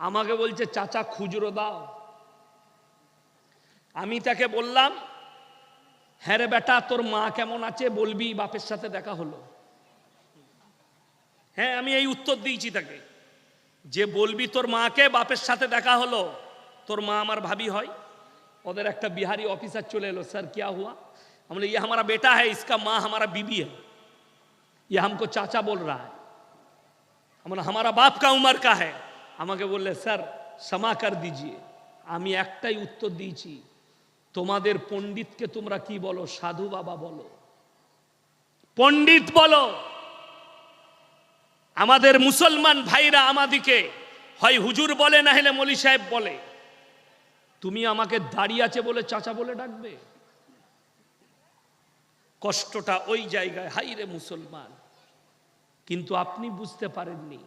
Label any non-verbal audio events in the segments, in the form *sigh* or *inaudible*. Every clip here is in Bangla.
আমাকে বলছে চাচা খুচরো দাও আমি তাকে বললাম হ্যাঁ রে বেটা তোর মা কেমন আছে বলবি বাপের সাথে দেখা হলো হ্যাঁ আমি এই উত্তর দিয়েছি তাকে যে বলবি তোর মাকে বাপের সাথে দেখা হলো তোর মা আমার ভাবি হয় ওদের একটা বিহারি অফিসার চলে এলো স্যার क्या हुआ हम बोले ये हमारा बेटा है इसका माँ हमारा बीबी है ये हमको चाचा बोल रहा है हम बोले हमारा बाप का उम्र का है আমাকে বললে, স্যার ক্ষমা কর দিজিয়ে, আমি একটাই উত্তর দিয়েছি। তোমাদের পণ্ডিতকে তোমরা কি বলো? সাধু বাবা বলো। পণ্ডিত বলো, আমাদের মুসলমান ভাইরা আমাদিকে, হয় হুজুর বলে না হলে মলি সাহেব বলে। তুমি আমাকে দাঁড়িয়ে আছে বলে চাচা বলে ডাকবে? কষ্টটা ওই জায়গায় হাই রে মুসলমান। কিন্তু আপনি বুঝতে পারেননি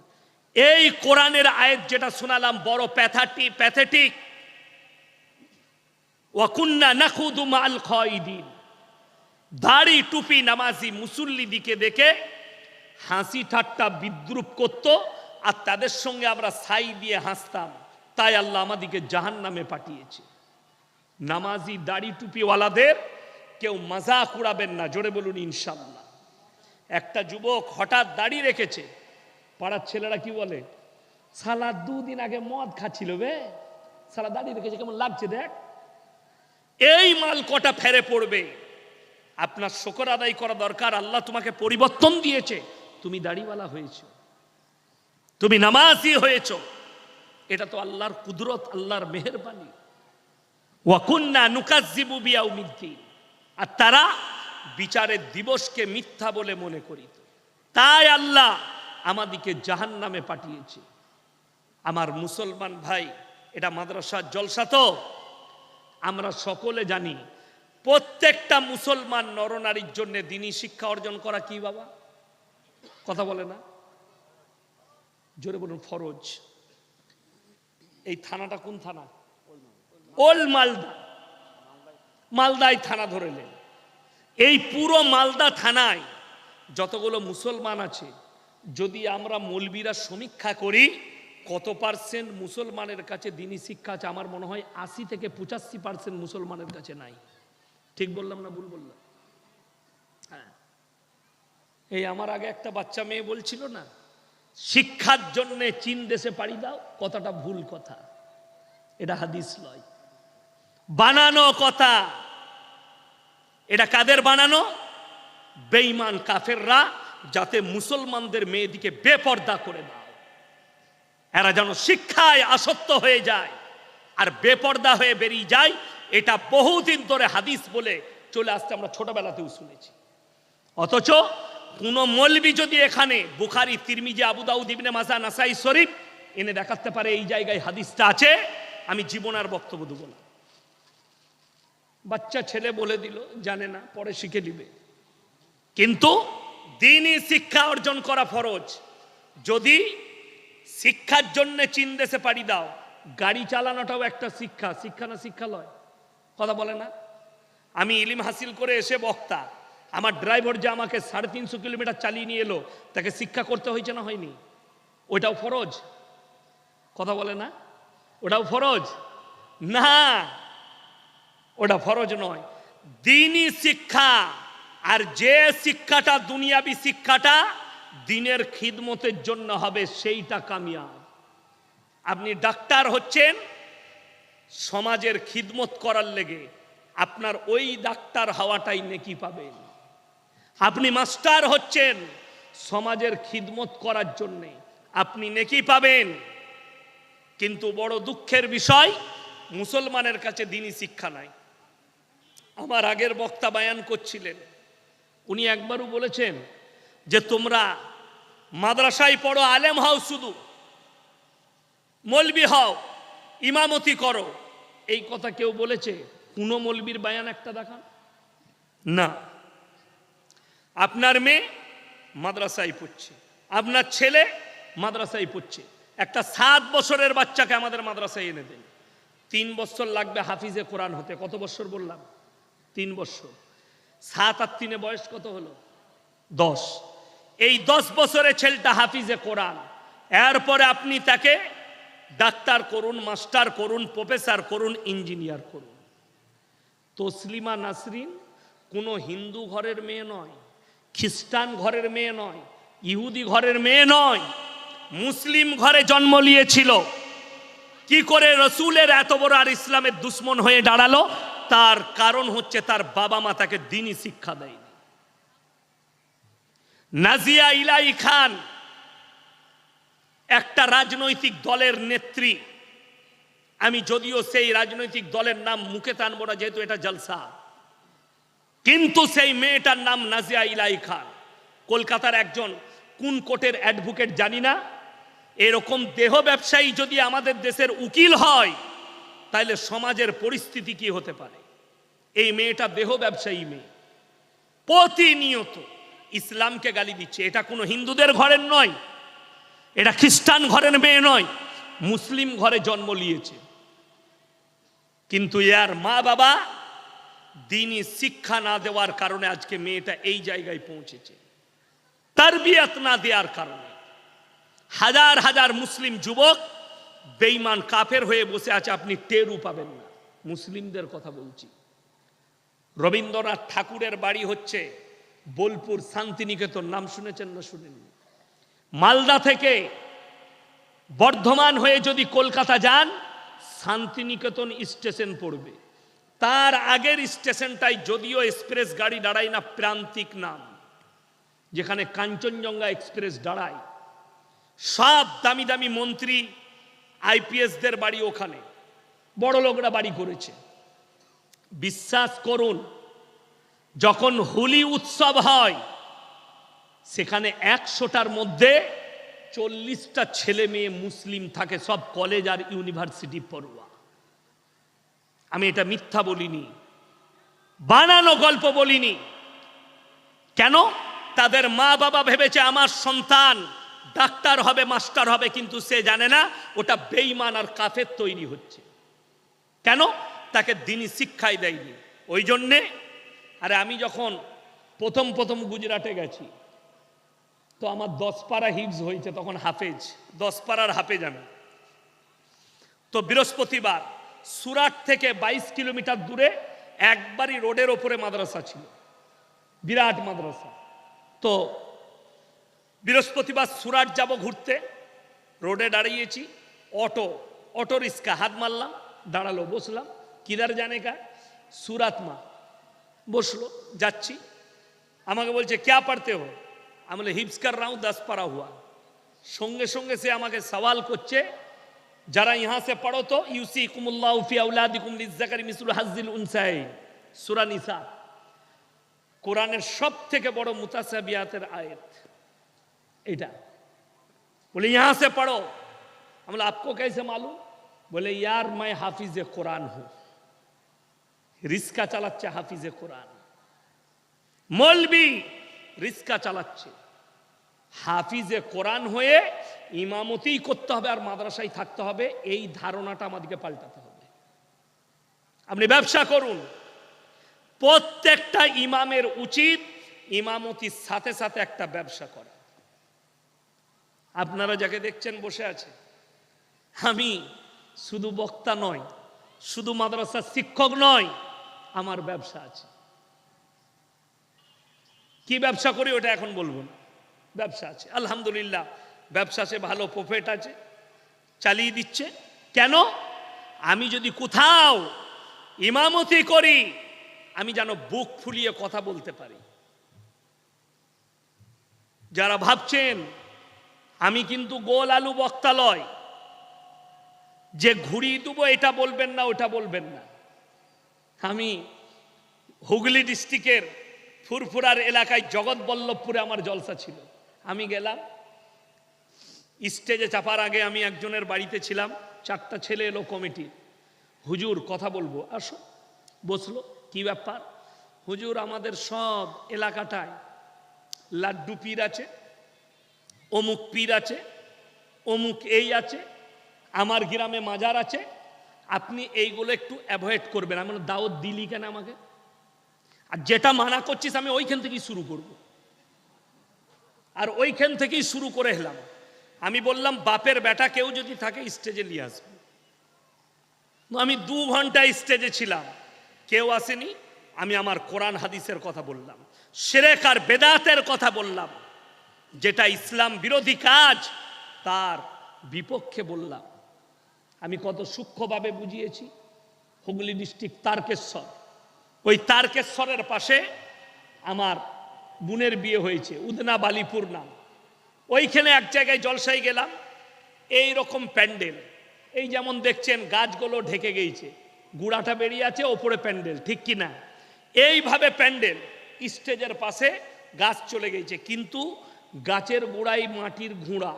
এই কোরআনের আয়াত যেটা শোনালাম, বড় প্যাথাটি প্যাথেটিক। ওয়াকুন্না নাখুদু মাল খয়দিন দাড়ি টুপি নামাজি মুসল্লি দিকে দেখে হাসি ঠাট্টা বিদ্রুপ করত, আর তাদের সঙ্গে আমরা সাই দিয়ে হাসতাম। তাই আল্লাহ আমাদিকে জাহান নামে পাঠিয়েছে। নামাজি দাড়ি টুপিওয়ালাদের কেউ মজাক উড়াবেন না, জোরে বলুন ইনশাল্লাহ একটা যুবক হঠাৎ দাড়ি রেখেছে পাড়ার ছেলেরা কি বলে? সালা দুদিন আগে মদ খাচ্ছিল বে। সালা দাড়ি রেখেছে, কেমন লাগছে দেখ। এই মাল কটা ফেরে পড়বে। আপনার শকর আদায় করা দরকার, আল্লাহ তোমাকে পরিবর্তন দিয়েছে। তুমি দাড়িওয়ালা হয়েছ। তুমি নামাজি হয়েছ। এটা তো আল্লাহর কুদরত, আল্লাহর মেহরবানি। ওয়াকুন্না নুকাজিবু বিয়াউমিদ্দিন। আর তারা বিচারের দিবসকে মিথ্যা বলে মনে করিত। তাই আল্লাহ আমাদিকে জাহান নামে পাঠিয়েছে। আমার মুসলমান ভাই, এটা মাদ্রাসার জলসা তো? আমরা সকলে জানি, প্রত্যেকটা মুসলমান নরনারীর জন্য দিনই শিক্ষা অর্জন করা কি বাবা? কথা বলে না? জোরে বলুন, ফরজ। এই থানাটা কোন থানা? ওল মালদা। মালদায় থানা ধরেলেন এই পুরো মালদা থানায় যতগুলো মুসলমান আছে যদি আমরা মৌলবীরা সমীক্ষা করি, কত পার্সেন্ট মুসলমানের কাছে দিনী শিক্ষা আছে? আমার মনে হয় আশি থেকে পঁচাশি পার্সেন্ট মুসলমানের কাছে নাই। ঠিক বললাম না ভুল বললাম? হ্যাঁ। এই আমার আগে একটা বাচ্চা মেয়ে বলছিল না, শিক্ষার জন্য চীন দেশে পাড়ি দাও, কথাটা ভুল কথা। এটা হাদিস লয়। বানানো কথা। এটা কাদের বানানো? বেঈমান কাফেররা যাতে মুসলমানদের মেয়েদিকে বেপর্দা করে দাও এরা যেন শিক্ষায় আসক্ত হয়ে যায় আর বেপর্দা হয়ে বেরিয়ে যায়, এটা বহুদিন ধরে হাদিস বলে চলে আসতে আমরা ছোটবেলাতেও শুনেছি। অথচ কোন মলবি যদি এখানে, বুখারি, তিরমিজি, আবু দাউদ, ইবনে মাসা নাসাই শরীফ, এনে দেখাতে পারে এই জায়গায় হাদিসটা আছে, আমি জীবন আর বক্তব্য দেবো না। বাচ্চা ছেলে বলে দিল, জানে না, পরে শিখে দিবে কিন্তু দিনই শিক্ষা অর্জন করা ফরজ। যদি শিক্ষার জন্য চীন দেশে পাড়ি দাও, গাড়ি চালানোটাও একটা শিক্ষা। শিক্ষা না শিক্ষালয়? কথা বলে না? আমি ইলিম হাসিল করে এসে বক্তা, আমার ড্রাইভার যে আমাকে সাড়ে তিনশো কিলোমিটার চালিয়ে নিয়ে এলো, তাকে শিক্ষা করতে হয়েছে না হয়নি? ওইটাও ফরজ? কথা বলে না? ওটাও ফরজ? না, ওটা ফরজ নয়। দিনই শিক্ষা। আর যে শিক্ষাটা দুনিয়াবি শিক্ষাটা দিনের খিদমতের জন্য হবে, সেইটা কামিয়াব। আপনি ডাক্তার হচ্ছেন, সমাজের খিদমত করার লেগে আপনার ওই ডাক্তার হওয়াটাই নেকি পাবেন। আপনি মাস্টার হচ্ছেন, সমাজের খিদমত করার জন্যে আপনি নেকি পাবেন। কিন্তু বড় দুঃখের বিষয়, মুসলমানের কাছে দিনই শিক্ষা নাই। আমার আগের বক্তা বায়ান করছিলেন উনি একবারও বলেছেন যে তোমরা মাদ্রাসায় পড়ো, আলেম হও শুধু। মলবি হও, ইমামতি করো। এই কথা কেউ বলেছে? কোনো মলবির বায়ান একটা দেখান। না। আপনার মেয়ে মাদ্রাসায় পড়ছে। আপনার ছেলে মাদ্রাসায় পড়ছে। একটা সাত বছরের বাচ্চাকে আমাদের মাদ্রাসায় এনে দেন। তিন বছর লাগবে হাফিজে কোরআন হতে। কত বছর বললাম? তিন বছর। সাত আর তিনে বয়স কত হলো? দশ। এই দশ বছরে ছেলেটা হাফিজে কোরআন। এরপরে আপনি তাকে ডাক্তার করুন, মাস্টার করুন, প্রফেসর করুন, ইঞ্জিনিয়ার করুন। তসলিমা নাসরিন কোনো হিন্দু ঘরের মেয়ে নয়, খ্রিস্টান ঘরের মেয়ে নয়, ইহুদি ঘরের মেয়ে নয়, মুসলিম ঘরে জন্ম নিয়েছিল। কি করে রসুলের এত বড় আর ইসলামের দুশ্মন হয়ে দাঁড়াল? তার কারণ হচ্ছে তার বাবা মা তাকে দিনই শিক্ষা দেয়নি। নাজিয়া ইলাই খান, একটা রাজনৈতিক দলের নেত্রী। আমি যদিও সেই রাজনৈতিক দলের নাম মুখে টানবো না, যেহেতু এটা জলসা। কিন্তু সেই মেয়েটার নাম নাজিয়া ইলাই খান। কলকাতার একজন কোন কোর্টের অ্যাডভোকেট জানি না। এরকম দেহ ব্যবসায়ী যদি আমাদের দেশের উকিল হয় তাহলে সমাজের পরিস্থিতি কি হতে পারে? এই মেয়েটা দেহ ব্যবসায়ী মেয়ে। প্রতিনিয়ত ইসলামকে গালি দিচ্ছে। এটা কোনো হিন্দুদের ঘরের নয়। এটা খ্রিস্টান ঘরের মেয়ে নয়। মুসলিম ঘরে জন্ম নিয়েছে। কিন্তু ইয়ার মা বাবা দিনই শিক্ষা না দেওয়ার কারণে আজকে মেয়েটা এই জায়গায় পৌঁছেছে। তারবিয়াত না দেওয়ার কারণে। হাজার হাজার মুসলিম যুবক বেইমান কাফের হয়ে বসে আছে, আপনি টেরু পাবেন না। মুসলিমদের কথা বলছি। রবীন্দ্রনাথ ঠাকুরের বাড়ি হচ্ছে বোলপুর শান্তিনিকেতন, নাম শুনেছেন না শুনেননি? মালদা থেকে বর্ধমান হয়ে যদি কলকাতা যান, শান্তিনিকেতন স্টেশন পড়বে। তার আগের স্টেশনটাই যদিও এক্সপ্রেস গাড়ি দাঁড়ায় না, প্রান্তিক নাম, যেখানে কাঞ্চনজঙ্ঘা এক্সপ্রেস দাঁড়ায়। সব দামি দামি মন্ত্রী আইপিএসদের বাড়ি ওখানে। বড় লোকরা বাড়ি করেছে। বিশ্বাস করুন, যখন হোলি উৎসব হয়, সেখানে একশোটার মধ্যে চল্লিশটা ছেলে মেয়ে মুসলিম থাকে, সব কলেজ আর ইউনিভার্সিটি পড়ুয়া। আমি এটা মিথ্যা বলিনি, বানানো গল্প বলিনি। কেন? তাদের মা বাবা ভেবেছে, আমার সন্তান ডাক্তার হবে, মাস্টার হবে, কিন্তু সে জানে না ওটা বেইমান আর কাফের তৈরি হচ্ছে। কেন? তাকে দিনই শিক্ষাই দেয়নি। ওই জন্যে, আরে আমি যখন প্রথম প্রথম গুজরাটে গেছি, তো আমার দশ পাড়া হিপস হয়েছে তখন হাফেজ, দশ পাড়ার হাফেজ আমি। তো বৃহস্পতিবার, সুরাট থেকে বাইশ কিলোমিটার দূরে একবারই রোডের ওপরে মাদ্রাসা ছিল, বিরাট মাদ্রাসা। তো বৃহস্পতিবার সুরাট যাব ঘুরতে। রোডে দাঁড়িয়েছি, অটো অটো রিক্সা, হাত মারলাম, দাঁড়াল, বসলাম কিদার জানে কা সুরাত মা বসল, যাচ্ছি। আমাকে বলছে, ক্যা পড়তে হো? আমি বলে হিপস কর রাহু দশ পারা হুয়া। সঙ্গে সঙ্গে সে আমাকে সওয়াল করছে, যারা ইহা সে পড়ো তো ইউসি কুমুল্লাহ ফি আউলাদিকুম লিজ্জাকারি মিসুল হাজিল উনসাই। সূরা নিসা। কোরআনের সব থেকে বড় মুতাসাবিয়াতের আয়াত। এটা बोले यहाँ से पढ़ो हम बोले आपको कैसे मालूम बोले यार मैं हाफिज कुरान हूं রিস্কা চালাচ্ছে হাফিজে কোরআন মলবি রিস্কা চালাচ্ছে হাফিজে কোরআন হয়ে ইমামতি করতে হবে আর মাদ্রাসায় থাকতে হবে এই ধারণাটা আমাদেরকে পাল্টাতে হবে আপনি ব্যবসা করুন প্রত্যেকটা ইমামের উচিত ইমামতির সাথে সাথে একটা ব্যবসা করা আপনারা যাকে দেখছেন বসে আছে। আমি শুধু বক্তা নয় শুধু মাদ্রাসার শিক্ষক নয় আমার ব্যবসা আছে। কি ব্যবসা করি ওটা এখন বলব না। ব্যবসা আছে, আলহামদুলিল্লাহ, ব্যবসা আছে, ভালো প্রফিট আছে, চালিয়ে দিচ্ছে। কেন? আমি যদি কোথাও ইমামতি করি, আমি যেন বুক ফুলিয়ে কথা বলতে পারি। যারা ভাবছেন আমি কিন্তু গোল আলু বক্তালয় যে ঘুরিয়ে দেবো, এটা বলবেন না, ওটা বলবেন না। আমি হুগলি ডিস্ট্রিক্টের ফুরফুরার এলাকায় জগৎবল্লভপুরে আমার জলসা ছিল। আমি গেলাম। স্টেজে চাপার আগে আমি একজনের বাড়িতে ছিলাম। চারটা ছেলে এলো কমিটি হুজুর, কথা বলব, আসো। বসল, কি ব্যাপার? হুজুর, আমাদের সব এলাকাটায় লাড্ডু পীর আছে। অমুক পীর আছে, অমুক এই আছে, আমার গ্রামে মাজার আছে, আপনি এইগুলো একটু অ্যাভয়েড করবেন। আমি দাওয়াত দিলি কেন আমাকে? আর যেটা মানা করছিস আমি ওইখান থেকেই শুরু করব। আর ওইখান থেকেই শুরু করে এলাম। আমি বললাম, বাপের বেটা কেউ যদি থাকে স্টেজে নিয়ে আসবে। আমি দু ঘণ্টা স্টেজে ছিলাম। কেউ আসেনি, আমি আমার কোরআন, হাদিসের কথা বললাম। সেরেক আর বেদাতের কথা বললাম। যেটা ইসলাম বিরোধী কাজ, তার বিপক্ষে বললাম। আমি কত সূক্ষ্মভাবে বুঝিয়েছি, হুগলি ডিস্ট্রিক্ট তারকেশ্বর। ওই তারকেশ্বরের পাশে আমার বোনের বিয়ে হয়েছে, উদনা বালিপুর নাম। ওইখানে এক জায়গায় জলসাই গেলাম, এই রকম প্যান্ডেল। এই যেমন দেখছেন, গাছগুলো ঢেকে গিয়েছে গুড়াটা বেরিয়ে আছে, ওপরে প্যান্ডেল, ঠিক কি না এইভাবে প্যান্ডেল, স্টেজের পাশে গাছ চলে গেছে। কিন্তু গাছের গোড়ায় মাটির ঘুড়া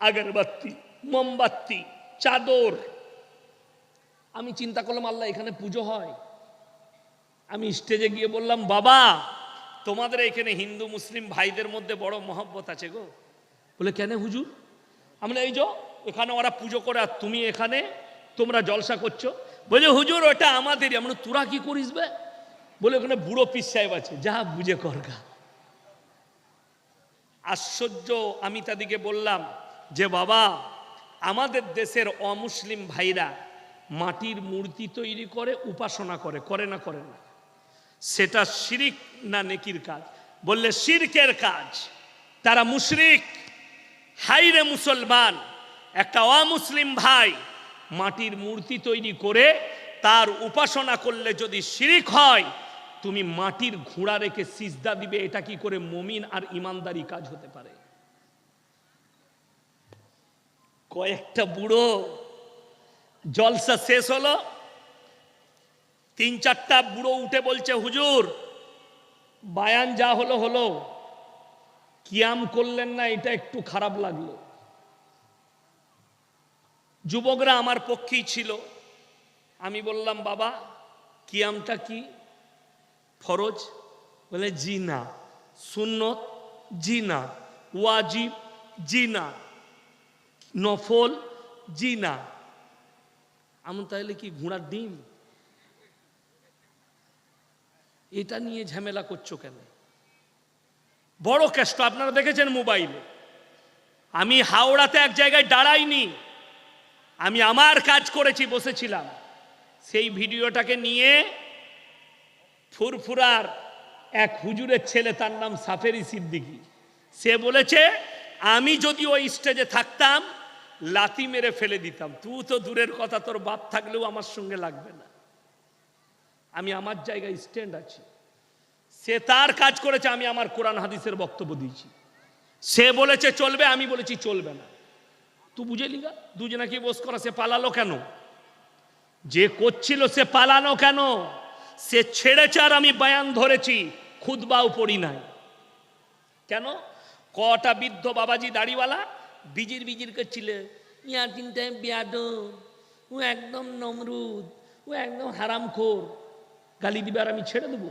আগরবাতি, মোমবাতি, চাদর। আমি চিন্তা করলাম, আল্লাহ, এখানে পুজো হয়। আমি স্টেজে গিয়ে বললাম, বাবা, তোমাদের এখানে হিন্দু, মুসলিম ভাইদের মধ্যে বড় মহব্বত আছে গো। বলে, কেন হুজুর? আমরা এই যো, এখানে ওরা পুজো করে, আর তুমি এখানে, তোমরা জলসা করছ। বলে, হুজুর, ওটা আমাদেরই। আমরা তোরা কি করিস বে? বলে, ওখানে বুড়ো পিস সাহেব আছে, যা বুঝে করগা আশ্চর্য, আমি তাদেরকে বললাম যে, বাবা, আমাদের দেশের অমুসলিম ভাইরা মাটির মূর্তি তৈরি করে, উপাসনা করে করে না করে না? সেটা শিরিক না নেকির কাজ? বললে, শিরকের কাজ। তারা মুশরিক। হাইরে মুসলমান। একটা অমুসলিম ভাই মাটির মূর্তি তৈরি করে, তার উপাসনা করলে যদি শিরিক হয় তুমি মাটির ঘোড়া রেখে সিজদা দিবে, এটা কি করে মমিন আর ইমানদারি কাজ হতে পারে? কয়েকটা বুড়ো জলসা শেষ হলো তিন চারটা বুড়ো উঠে বলছে, হুজুর, বায়ান যা হলো হলো, কিয়াম করলেন না, এটা একটু খারাপ লাগল। যুবকরা আমার পক্ষেই ছিল। আমি বললাম, বাবা, কিয়ামটা কি? ফরজ বলে জি না সুন্নত জি না ওয়াজিব জি না নফল জি না আমি তাহলে কি ঘোড়ার ডিম? এটা নিয়ে ঝামেলা করছ কেন? বড় কষ্ট, আপনারা দেখেছেন মোবাইলে। আমি হাওড়াতে এক জায়গায় দাঁড়াইনি। আমি আমার কাজ করেছি, বসেছিলাম। সেই ভিডিওটাকে নিয়ে ফুরফুরার এক হুজুরের ছেলে, তার নাম সাফেরি সিদ্দিকি। সে বলেছে, আমি যদি ওই স্টেজে থাকতাম লাতি মেরে ফেলে দিতাম। তুই তো দূরের কথা, তোর বাপ থাকলেও আমার সঙ্গে লাগবে না। আমি আমার জায়গায় স্ট্যান্ড আছি। সে তার কাজ করেছে, আমি আমার কোরআন হাদিসের বক্তব্য দিয়েছি। সে বলেছে, চলবে? আমি বলেছি, চলবে না। তুই বুঝে লিগা দুজনা কি বস করা, সে পালালো কেন? যে করছিল সে পালানো কেন? সে ছেড়েছে আমি বায়ান ধরেছি খুদবাও পড়ি নাই। কেন? কটা বৃদ্ধ বাবাজি দাড়িওয়ালা বিজির বিজির করছিল ইয়া তিনটে বিয়াদ, ও একদম নমরুদ, ও একদম হারামখোর, গালি দিবে আর আমি ছেড়ে দেবো?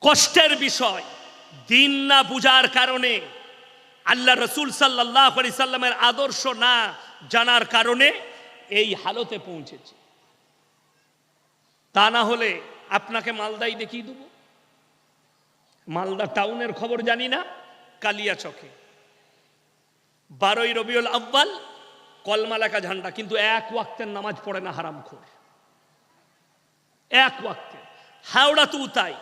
কষ্টের বিষয়, দিন না বুঝার কারণে, আল্লাহ রসুল সাল্লাহ সাল্লামের আদর্শ না জানার কারণে এই হালতে পৌঁছেছে। তা না হলে আপনাকে মালদাই দেখিয়ে দেবো। মালদা টাউনের খবর জানি না, কালিয়া চকে। বারোই রবিউল আব্বাল কলমা লেখা ঝান্ডা, কিন্তু এক ওয়াক্তের নামাজ পড়ে না হারামখোর। এক ওয়াক্তে। হাওড়া তু তাই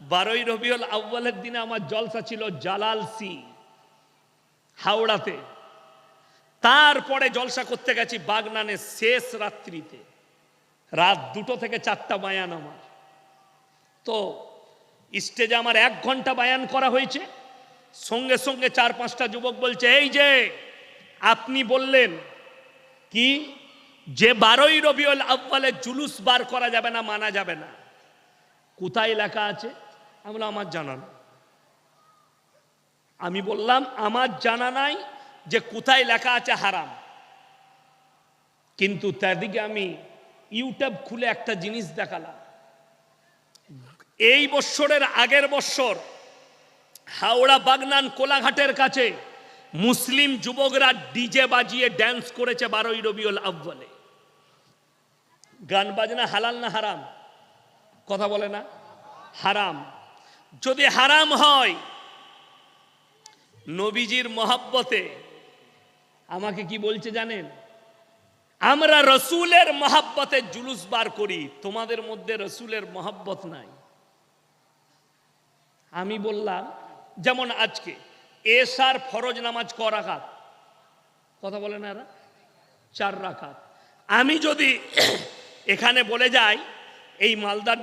বারোই রবিউল আব্বালের দিনে আমার জলসা ছিল জালাল সি। হাওড়াতে। তারপরে জলসা করতে গেছি বাগনানে শেষ রাত্রিতে। রাত দুটো থেকে চারটা বায়ান আমার। তো স্টেজে আমার এক ঘণ্টা বায়ান করা হয়েছে। সঙ্গে সঙ্গে চার পাঁচটা যুবক বলছে, এই যে, আপনি বললেন কি? যে বারোই রবিউল আব্বালে জুলুস বার করা যাবে না, মানা যাবে না। কোথায় লেখা আছে? আমি আমার জানা নাই। আমি বললাম, আমার জানা নাই যে কোথায় লেখা আছে হারাম। কিন্তু তাদিকে আমি ইউটিউব খুলে একটা জিনিস দেখালাম। এই বৎসরের আগের বৎসর হাওড়া বাগনান কোলাঘাটের কাছে মুসলিম যুবকরা ডিজে বাজিয়ে ড্যান্স করেছে বারোই রবিউল আব্বালে গান বাজনা হালাল না হারাম? কথা বলে না? হারাম। যদি হারাম হয়, নবীজির মহাব্বতে আমাকে কি বলছে জানেন? আমরা রসুলের মহাব্বতের জুলুস বার করি, তোমাদের মধ্যে রসুলের মহাব্বত নাই। আমি বললাম, যেমন আজকে এসার ফরজ নামাজ ক রাখাত কথা বলে না এরা? চার রাখাত আমি যদি *clears throat* এখানে বলে যাই, এই মালদা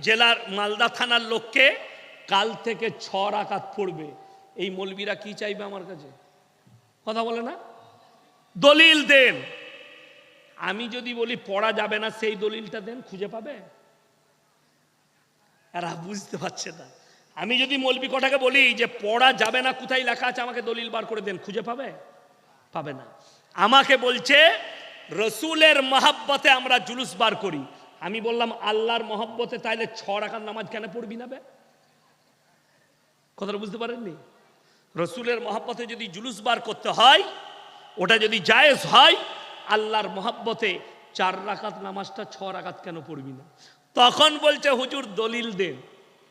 জেলার মালদা থানার লোককে কাল থেকে ছ রাকাত পড়বে। এই মলবিরা কি চাইবে আমার কাছে? কথা বলে না? দলিল দেন। আমি যদি বলি, পড়া যাবে না, সেই দলিলটা দেন, খুঁজে পাবে? এরা বুঝতে পারছে না। আমি যদি মলবি কটাকে বলি যে, পড়া যাবে না, কোথায় লেখা আছে, আমাকে দলিল বার করে দেন, খুঁজে পাবে? পাবে না। আমাকে বলছে, রসুলের মহাব্বতে আমরা জুলুস বার করি। আমি বললাম, আল্লাহর মহব্বতে তাইলে ছ রাখার নামাজ কেন পড়বি না বে? কথাটা বুঝতে পারেননি? রসুলের মহাব্বতে যদি জুলুস বার করতে হয়, ওটা যদি জায়েজ হয় আল্লাহর মহাব্বতে চার রাকাত নামাজটা ছ রাকাত কেন পড়বি না? তখন বলছে, হুজুর, দলিল দেন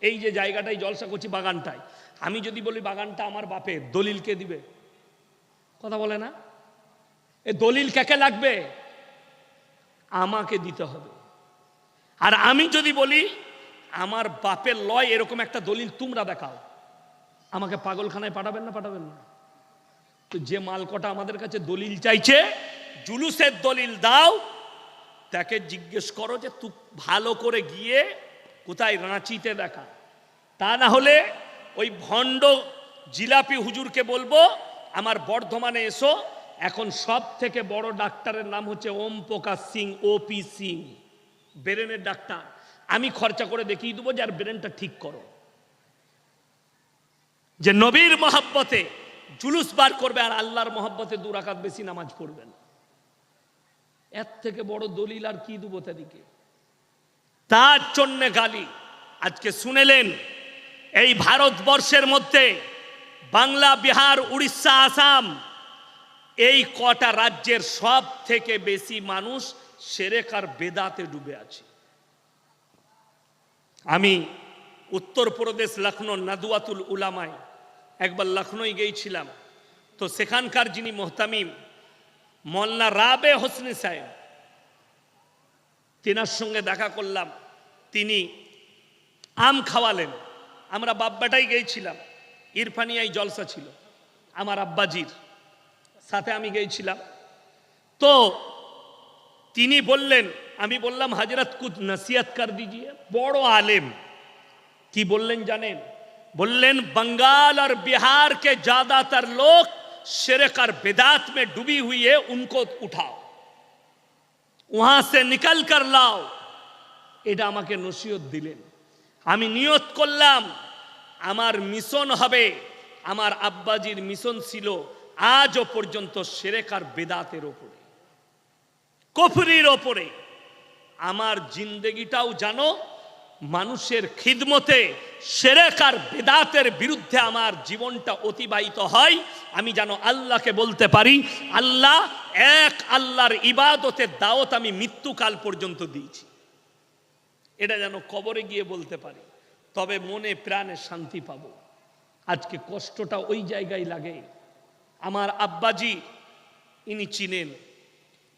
এই যে জায়গাটায় জলসা করছি বাগানটায়। আমি যদি বলি, বাগানটা আমার বাপের, দলিল কে দিবে? কথা বলে না? এ দলিল কাকে লাগবে? আমাকে দিতে হবে। আর আমি যদি বলি, আমার বাপের লয় এরকম একটা দলিল তোমরা দেখাও। আমাকে পাগলখানায় পাঠাবেন না পাঠাবেন না। তো যে মালকটা আমাদের কাছে দলিল চাইছে জুলুসের দলিল দাও। তাকে জিজ্ঞেস করো যে তু ভালো করে গিয়ে কোথায় রাঁচিতে দেখা? তা না হলে ওই ভণ্ড জিলাপি হুজুরকে বলব, আমার বর্ধমানে এসো, এখন সব থেকে বড় ডাক্তারের নাম হচ্ছে ওম প্রকাশ সিং, ওপি সিং, ব্রেনের ডাক্তার। আমি খরচা করে দেখিয়ে দেবো যে, আর ব্রেনটা ঠিক করো। যে নবীর মহাব্বতে জুলুস বার করবে, আর আল্লাহর মহাব্বতে দু দুরাকাত বেশি নামাজ পড়বেন এর থেকে বড় দলিল আর কি দেবো তাদেরকে? তার জন্যে গালি। আজকে শুনেলেন, এই ভারতবর্ষের মধ্যে বাংলা, বিহার, উড়িষ্যা, আসাম, এই কটা রাজ্যের সব থেকে বেশি মানুষ সেরেকার বেদাতে ডুবে আছে। আমি উত্তরপ্রদেশ লখনৌ নাদুয়াতুল উলামায় একবার লখনৌ গিয়েছিলাম। তো সেখানকার যিনি মোহতামিম মোল্লা রাবে হোসনি সাহেব। তিনার সঙ্গে দেখা করলাম। তিনি আম খাওয়ালেন। আমরা বাব্বাটাই গেছিলাম ইরফানিয়াই জলসা ছিল। আমার আব্বাজির সাথে আমি গেছিলাম তো তিনি বললেন, আমি বললাম, হাজরত কুদ নাসিয়াত কর দিজিয়ে? বড় আলেম। কি বললেন জানেন? বললেন, বঙ্গাল আর বিহার কে লোক शिरक और बिदात में डूबी हुई है उनको उठाओ वहां से निकल कर लाओ এটা আমাকে নসিহত দিলেন আমি নিয়ত করলাম আমার মিশন হবে আমার আব্বাজির মিশন ছিল আজও পর্যন্ত সেরেকার বেদাতের ওপরে কফরির ওপরে আমার জিন্দগিটাও জানো মানুষের খিদমতে সেরেকার বেদাতের বিরুদ্ধে আমার জীবনটা অতিবাহিত হয়। আমি যেন আল্লাহকে বলতে পারি, আল্লাহ, এক আল্লাহর ইবাদতের দাওয়াত আমি মৃত্যুকাল পর্যন্ত দিয়েছি। এটা যেন কবরে গিয়ে বলতে পারি, তবে মনে প্রাণে শান্তি পাব। আজকে কষ্টটা ওই জায়গায় লাগে। আমার আব্বাজি, ইনি চিনেন।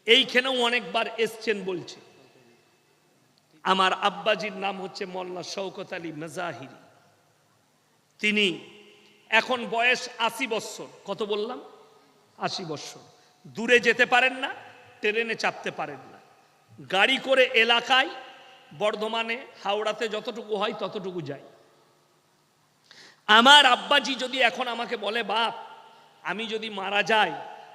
এইখানেও অনেকবার এসছেন বলছে। আমার আব্বাজির নাম হচ্ছে মোল্লা শওকত আলী মেজাহিরি। তিনি এখন বয়স আশি বৎসর কত বললাম? আশি বৎসর দূরে যেতে পারেন না, ট্রেনে চাপতে পারেন না। গাড়ি করে এলাকায়, বর্ধমানে, হাওড়াতে যতটুকু হয় ততটুকু যাই। আমার আব্বাজি যদি এখন আমাকে বলে, বাপ, আমি যদি মারা যাই,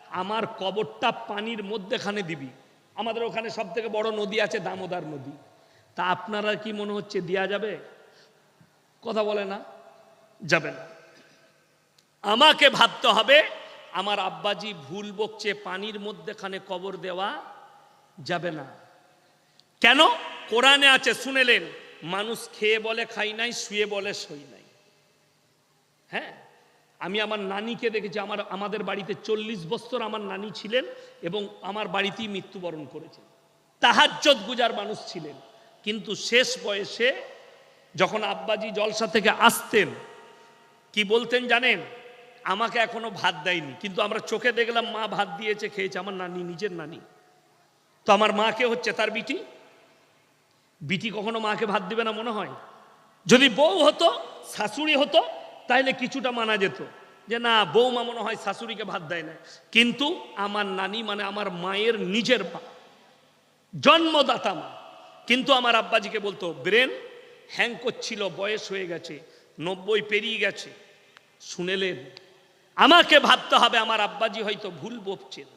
আমার কবরটা পানির মধ্যেখানে দিবি। আমাদের ওখানে সব থেকে বড় নদী আছে দামোদার নদী। তা আপনারা কি মনে হচ্ছে দেয়া যাবে? কথা বলে না, যাবে না। আমাকে ভাবতে হবে, আমার আব্বাজি ভুল বকছে, পানির মধ্যেখানে কবর দেওয়া যাবে না। কেন? কোরআনে আছে, শুনেলেন, মানুষ খেয়ে বলে খাই নাই, শুয়ে বলে সই নাই। হ্যাঁ? আমি আমার নানিকে দেখেছি, আমার, আমাদের বাড়িতে চল্লিশ বছর আমার নানি ছিলেন এবং আমার বাড়িতেই মৃত্যুবরণ করেছেন। তাহাজ্জত গুজার মানুষ ছিলেন। কিন্তু শেষ বয়সে যখন আব্বাজি জলসা থেকে আসতেন, কি বলতেন জানেন? আমাকে এখনও ভাত দেয়নি, কিন্তু আমরা চোখে দেখলাম মা ভাত দিয়েছে, খেয়েছে, আমার নানি, নিজের নানি। তো আমার মাকে হচ্ছে? তার বিটি? বিটি কখনো মাকে ভাত দিবে না মনে হয়? যদি বউ হতো, শাশুড়ি হতো তাহলে কিছুটা মানা যেত। যে না বৌমা মনে হয় শাশুড়িকে ভাত দেয় না। কিন্তু আমার নানি মানে আমার মায়ের নিজের মা। জন্মদাতা মা। কিন্তু আমার আব্বাজিকে বলতো, ব্রেন হ্যাং করছিল বয়স হয়ে গেছে, নব্বই পেরিয়ে গেছে শুনেলেন আমাকে ভাবতে হবে আমার আব্বাজি হয়তো ভুল বকছেন।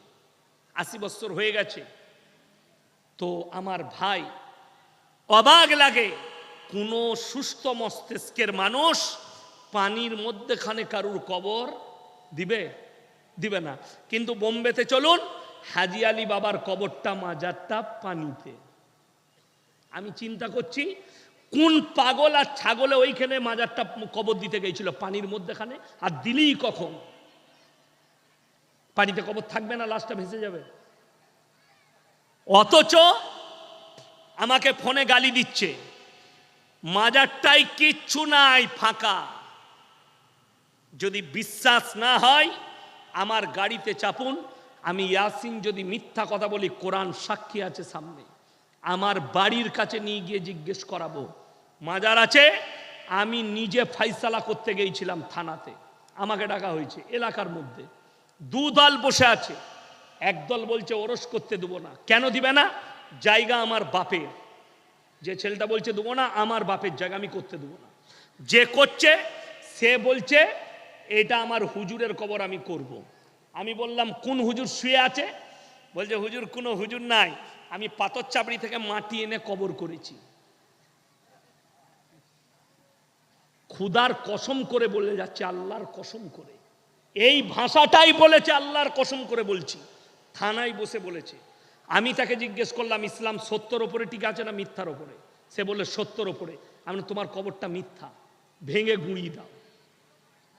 আশি বছর হয়ে গেছে। তো আমার ভাই অবাক লাগে, কোনো সুস্থ মস্তিষ্কের মানুষ পানির মধ্যেখানে কারুর কবর দিবে? দিবে না। কিন্তু বোম্বেতে চলুন, হাজি আলী বাবার কবরটা মাজারটা পানিতে। আমি চিন্তা করছি, কোন পাগল আর ছাগলে ওইখানে মাজারটা কবর দিতে গেছিল? পানির মধ্যেখানে? আর দিলেই কখন? পানিতে কবর থাকবে না, লাশটা ভেসে যাবে। অথচ আমাকে ফোনে গালি দিচ্ছে, মাজারটাই কিচ্ছু নাই, ফাঁকা। যদি বিশ্বাস না হয়, আমার গাড়িতে চাপুন। আমি ইয়াসিন যদি মিথ্যা কথা বলি, কোরআন সাক্ষী আছে সামনে। আমার বাড়ির কাছে নিয়ে গিয়ে জিজ্ঞেস করাবো। মাজার আছে? আমি নিজে ফাইসালা করতে গিয়েছিলাম থানাতে। আমাকে ডাকা হয়েছে এলাকার মধ্যে। দু দল বসে আছে। একদল বলছে, ওরস করতে দেবো না। কেন দিবে না? জায়গা আমার বাপের। যে ছেলেটা বলছে, দেবো না, আমার বাপের জায়গা, আমি করতে দেবো না। যে করছে, সে বলছে, এটা আমার হুজুরের কবর, আমি করব। আমি বললাম, কোন হুজুর শুয়ে আছে? বলছে, হুজুর, কোনো হুজুর নাই। আমি পাথর চাপড়ি থেকে মাটি এনে কবর করেছি। খুদার কসম করে বলে যাচ্ছে, আল্লাহর কসম করে। এই ভাষাটাই বলেছে, আল্লাহর কসম করে বলছি। থানায় বসে বলেছে। আমি তাকে জিজ্ঞেস করলাম, ইসলাম সত্যর ওপরে ঠিক আছে না মিথ্যার ওপরে? সে বলে সত্যর ওপরে। আমি তোমার কবরটা মিথ্যা। ভেঙে গুঁড়িয়ে দাও।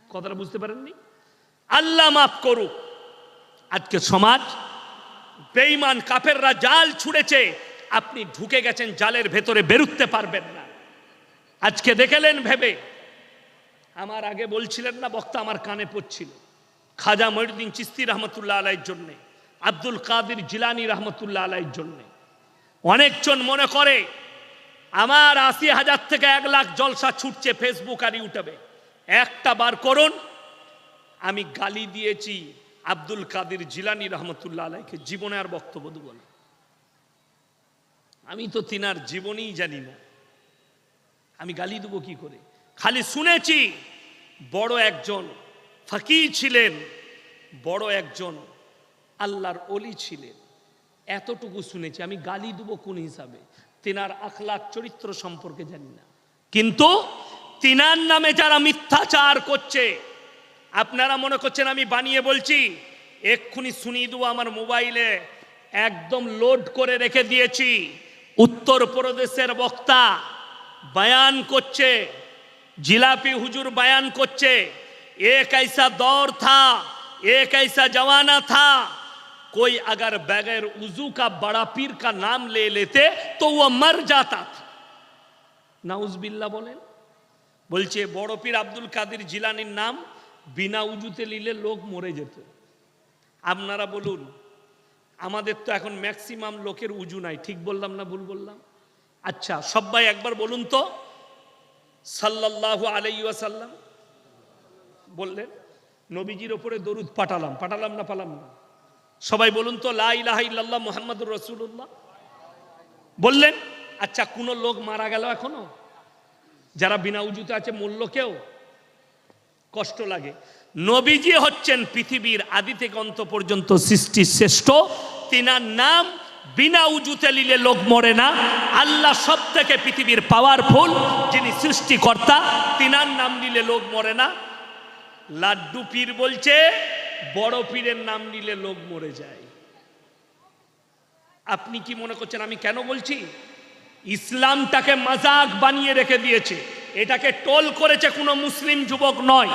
কথাটা বুঝতে পারেননি? আল্লাহ মাফ করুক। আজকে সমাজ বেঈমান কাফেররা জাল ছুঁড়েছে, আপনি ঢুকে গেছেন জালের ভেতরে, বেরুতে পারবেন না। আজকে দেখেলেন ভেবে, আমার আগে বলছিলেন না, বক্তা আমার কানে পড়ছিল। খাজা মহিউদ্দিন চিস্তি রহমতুল্লাহ আলাইয়ের জন্যে, আব্দুল কাদির জিলানি রহমতুল্লাহ আলাইয়ের জন্যে। অনেকজন মনে করে, আমার আশি হাজার থেকে এক লাখ জলসা ছুটছে ফেসবুক আর ইউটিউবে। একটা বার করুন, আমি গালি দিয়েছি। আব্দুল কাদির জিলানি রহমতুল্লাহ আলাইকে জীবনে আর বক্তব্য দেবো না। আমি তো তিনার জীবনই জানি না। আমি গালি দেবো কি করে? খালি শুনেছি, বড় একজন ফাঁকি ছিলেন, বড় একজন আল্লাহর অলি ছিলেন। এতটুকু শুনেছি, আমি গালি দেবো কোন হিসাবে? তিনার আখলাক চরিত্র সম্পর্কে জানি না। কিন্তু তিনার নামে যারা মিথ্যাচার করছে আপনারা মনে করছেন আমি বানিয়ে বলছি এক্ষুনি শুনিয়ে দেবো আমার মোবাইলে একদম লোড করে রেখে দিয়েছি উত্তর প্রদেশের বক্তা বয়ান করছে জিলাপি হুজুর বয়ান করছে एक ऐसा दौर था एक ऐसा जमाना था कोई अगर बगैर उजू का बड़ा पीर का नाम ले लेते तो वो मर जाता था নাউজবিল্লা বলেন বলছে বড় পীর আব্দুল কাদের জিলানির নাম বিনা উজুতে নিলে লোক মরে যেত। আপনারা বলুন, আমাদের তো এখন ম্যাক্সিমাম লোকের উজু নাই, ঠিক বললাম না ভুল বললাম? আচ্ছা সবাই একবার বলুন তো, সাল্লাল্লাহু আলাইহি ওয়াসাল্লাম বললেন, নবীজির ওপরে দরুদ পাঠালাম পাঠালাম না পালাম না? সবাই বলুন তো, লা ইলাহা ইল্লাল্লাহ মুহাম্মাদুর রাসূলুল্লাহ। বললেন আচ্ছা কোনো লোক মারা গেল এখনও? যারা বিনা উজুতে আছে মূল্য কেউ? কষ্ট লাগে। নবীজি হচ্ছেন পৃথিবীর আদি থেকে অন্ত পর্যন্ত সৃষ্টি শ্রেষ্ঠ। তিনার নাম বিনা উজুতে নিলে লোক মরে না। আল্লাহ সব থেকে পৃথিবীর পাওয়ারফুল যিনি সৃষ্টিকর্তা, তিনার নাম নিলে লোক মরে না। লাড্ডু পীর বলছে, বড় পীরের নাম নিলে লোক মরে যায়। আপনি কি মনে করছেন আমি কেন বলছি? ইসলামটাকে মাজাক বানিয়ে রেখে দিয়েছে। এটাকে টোল করেছে কোনো মুসলিম যুবক নয়,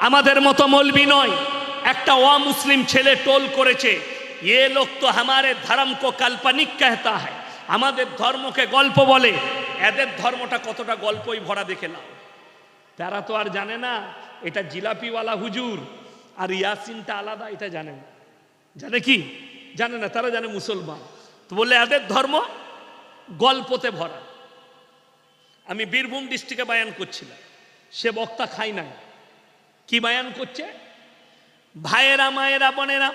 আমাদের মতো মলবি নয়, একটা অমুসলিম ছেলে টোল করেছে, এ লোক তো আমারে ধর্মকে কাল্পনিক কেহতা হয় আমাদের ধর্মকে গল্প বলে, এদের ধর্মটা কতটা গল্পই ভরা দেখে না তারা তো আর জানে না, এটা জিলাপিওয়ালা হুজুর, আর ইয়াসিনটা আলাদা, এটা জানে না। জানে কি? জানে না, তারা জানে মুসলমান। তো বললে, এদের ধর্ম গল্পতে ভরা। আমি বীরভূম ডিস্ট্রিক্টে বায়ান করছিলাম। সে বক্তা খাই নাই। কি বায়ান করছে? ভাইয়েরা, মায়েরা, বোনেরা